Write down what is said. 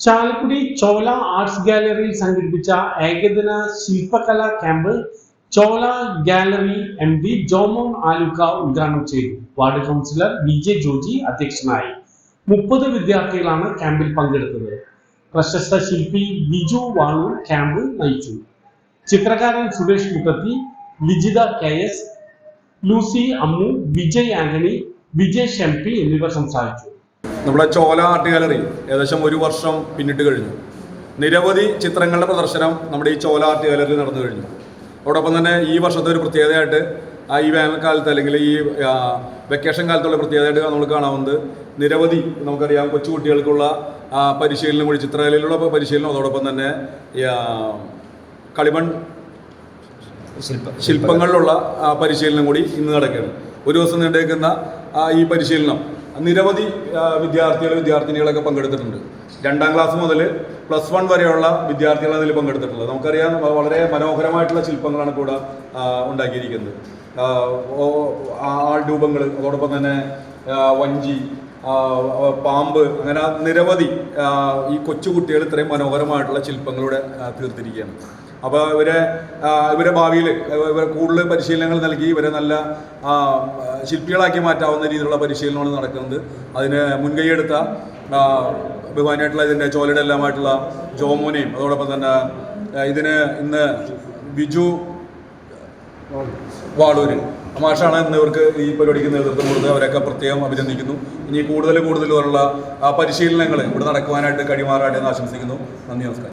ചാലക്കുടി ചോല arts ഗാലറിയിൽ സംഘടിപ്പിച്ച ഏകദിന ശില്പകലാ camp Chola gallery M D Jomon Alukka ഉദ്ഘാടനം ചെയ്തു. Ward councillor V J Joji അധ്യക്ഷനായി. മുപ്പത് വിദ്യാർത്ഥികളാണ് ക്യാമ്പിൽ പങ്കെടുത്തത്. പ്രശസ്ത ശില്പി ബിജു വാളൂർ ക്യാമ്പ് നയിച്ചു. ചിത്രകാരൻ Suresh Muttathi Lijitha K S Lucy Ammu Vijay Antony Vijay M എന്നിവർ സംസാരിച്ചു. നമ്മുടെ ചോല ആർട്ട് ഗാലറി ഏകദേശം ഒരു വർഷം പിന്നിട്ട് കഴിഞ്ഞു. നിരവധി ചിത്രങ്ങളുടെ പ്രദർശനം നമ്മുടെ ഈ ചോല ആർട്ട് ഗാലറി നടന്നു കഴിഞ്ഞു. അതോടൊപ്പം തന്നെ ഈ വർഷത്തെ ഒരു പ്രത്യേകതയായിട്ട് ഈ വേനൽക്കാലത്ത് അല്ലെങ്കിൽ ഈ വെക്കേഷൻ കാലത്തുള്ള പ്രത്യേകതയായിട്ട് നമ്മൾ കാണാവുന്നത് നിരവധി നമുക്കറിയാം കൊച്ചുകുട്ടികൾക്കുള്ള കുട്ടികൾക്കുള്ള പരിശീലനം കൂടി ചിത്രകലയിലുള്ള പരിശീലനം അതോടൊപ്പം തന്നെ കളിമൺ ശില്പങ്ങളിലുള്ള പരിശീലനം കൂടി ഇന്ന് നടക്കുകയാണ്. ഒരു ദിവസം നീണ്ടേക്കുന്ന ഈ പരിശീലനം നിരവധി വിദ്യാർത്ഥികൾ വിദ്യാർത്ഥിനികളൊക്കെ പങ്കെടുത്തിട്ടുണ്ട്. രണ്ടാം ക്ലാസ് മുതൽ പ്ലസ് വൺ വരെയുള്ള വിദ്യാർത്ഥികൾ അതിൽ പങ്കെടുത്തിട്ടുള്ളത്. നമുക്കറിയാം വളരെ മനോഹരമായിട്ടുള്ള ശില്പങ്ങളാണ് കൂടെ ഉണ്ടാക്കിയിരിക്കുന്നത്. ആൾ രൂപങ്ങൾ അതോടൊപ്പം തന്നെ വഞ്ചി പാമ്പ് അങ്ങനെ നിരവധി ഈ കൊച്ചു കുട്ടികൾ ഇത്രയും മനോഹരമായിട്ടുള്ള ശില്പങ്ങളിലൂടെ തീർത്തിരിക്കുകയാണ്. അപ്പോൾ ഇവരെ ഇവരെ ഭാവിയിൽ കൂടുതൽ പരിശീലനങ്ങൾ നൽകി ഇവരെ നല്ല ശില്പികളാക്കി മാറ്റാവുന്ന രീതിയിലുള്ള പരിശീലനമാണ് നടക്കുന്നത്. അതിന് മുൻകൈയെടുത്ത ബഹുമാനായിട്ടുള്ള ഇതിന്റെ ചോലയുടെ എല്ലാമായിട്ടുള്ള ജോമോനെയും അതോടൊപ്പം തന്നെ ഇതിന് ഇന്ന് ബിജു വാളൂര് മാഷാണ് ഇന്ന് ഇവർക്ക് ഈ പരിപാടിക്ക് നേതൃത്വം കൊടുത്തത്. അവരൊക്കെ പ്രത്യേകം അഭിനന്ദിക്കുന്നു. ഇനി കൂടുതൽ കൂടുതലുള്ള പോലുള്ള പരിശീലനങ്ങൾ ഇവിടെ നടക്കുവാനായിട്ട് കഴിമാറാട്ടെ എന്ന് ആശംസിക്കുന്നു. നന്ദി നമസ്കാരം.